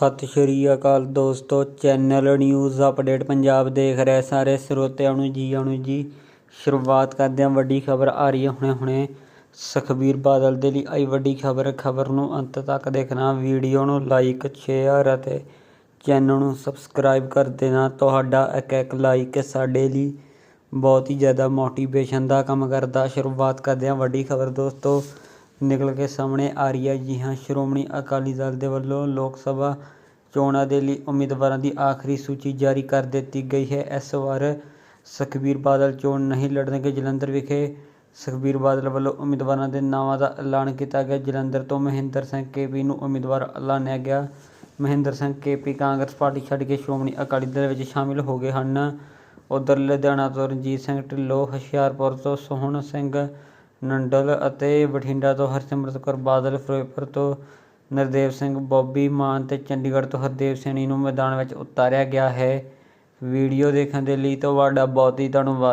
ਸਤਿ ਸ਼੍ਰੀ ਅਕਾਲ ਦੋਸਤੋ, channel news update Punjab ਦੇਖ ਰਹੇ ਸਾਰੇ ਸਰੋਤਿਆਂ ਨੂੰ ਜੀ ਆਣੂ ਜੀ। ਸ਼ੁਰੂਆਤ ਕਰਦੇ ਹਾਂ, ਵੱਡੀ ਖਬਰ ਆ ਰਹੀ ਹੈ ਹੁਣੇ ਹੁਣੇ। ਸੁਖਬੀਰ ਬਾਦਲ ਦੇ ਲਈ ਆਈ ਵੱਡੀ ਖਬਰ ਖਬਰ ਨੂੰ ਅੰਤ ਤੱਕ ਦੇਖਣਾ, ਵੀਡੀਓ ਨੂੰ ਲਾਈਕ, ਸ਼ੇਅਰ ਅਤੇ ਚੈਨਲ ਨੂੰ ਸਬਸਕ੍ਰਾਈਬ ਕਰ ਦੇਣਾ। ਤੁਹਾਡਾ ਇੱਕ ਇੱਕ ਲਾਈਕ ਸਾਡੇ ਲਈ ਬਹੁਤ ਹੀ ਜ਼ਿਆਦਾ ਮੋਟੀਵੇਸ਼ਨ ਦਾ ਕੰਮ ਕਰਦਾ। ਸ਼ੁਰੂਆਤ ਕਰਦੇ ਹਾਂ, ਵੱਡੀ ਖਬਰ ਦੋਸਤੋ। ਨਿਕਲ ਕੇ ਸਾਹਮਣੇ ਆ ਰਹੀ ਹੈ। ਜੀ ਹਾਂ, ਸ਼੍ਰੋਮਣੀ ਅਕਾਲੀ ਦਲ ਦੇ ਵੱਲੋਂ ਲੋਕ ਸਭਾ ਚੋਣਾਂ ਦੇ ਲਈ ਉਮੀਦਵਾਰਾਂ ਦੀ ਆਖਰੀ ਸੂਚੀ ਜਾਰੀ ਕਰ ਦਿੱਤੀ ਗਈ ਹੈ। ਇਸ ਵਾਰ ਸੁਖਬੀਰ ਬਾਦਲ ਚੋਣ ਨਹੀਂ ਲੜਨਗੇ। ਜਲੰਧਰ ਵਿਖੇ ਸੁਖਬੀਰ ਬਾਦਲ ਵੱਲੋਂ ਉਮੀਦਵਾਰਾਂ ਦੇ ਨਾਵਾਂ ਦਾ ਐਲਾਨ ਕੀਤਾ ਗਿਆ। ਜਲੰਧਰ ਤੋਂ ਮਹਿੰਦਰ ਸਿੰਘ ਕੇਪੀ ਨੂੰ ਉਮੀਦਵਾਰ ਐਲਾਨਿਆ ਗਿਆ। ਮਹਿੰਦਰ ਸਿੰਘ ਕੇਪੀ ਕਾਂਗਰਸ ਪਾਰਟੀ ਛੱਡ ਕੇ ਸ਼੍ਰੋਮਣੀ ਅਕਾਲੀ ਦਲ ਵਿੱਚ ਸ਼ਾਮਿਲ ਹੋ ਗਏ ਹਨ। ਉਧਰ ਲੁਧਿਆਣਾ ਤੋਂ ਰਣਜੀਤ ਸਿੰਘ ਢਿੱਲੋਂ, ਹੁਸ਼ਿਆਰਪੁਰ ਤੋਂ ਸੋਹਣ ਸਿੰਘ ਨੰਡਲ ਅਤੇ ਬਠਿੰਡਾ ਤੋਂ ਹਰਸਿਮਰਤ ਕੌਰ ਬਾਦਲ, ਫਿਰੋਜ਼ਪੁਰ ਤੋਂ ਨਰਦੇਵ ਸਿੰਘ, ਬੋਬੀ ਮਾਨ ਅਤੇ ਚੰਡੀਗੜ੍ਹ ਤੋਂ ਹਰਦੇਵ ਸੈਣੀ ਨੂੰ ਮੈਦਾਨ ਵਿੱਚ ਉਤਾਰਿਆ ਗਿਆ ਹੈ। ਵੀਡੀਓ ਦੇਖਣ ਦੇ ਲਈ ਤੁਹਾਡਾ ਬਹੁਤ ਹੀ ਧੰਨਵਾਦ।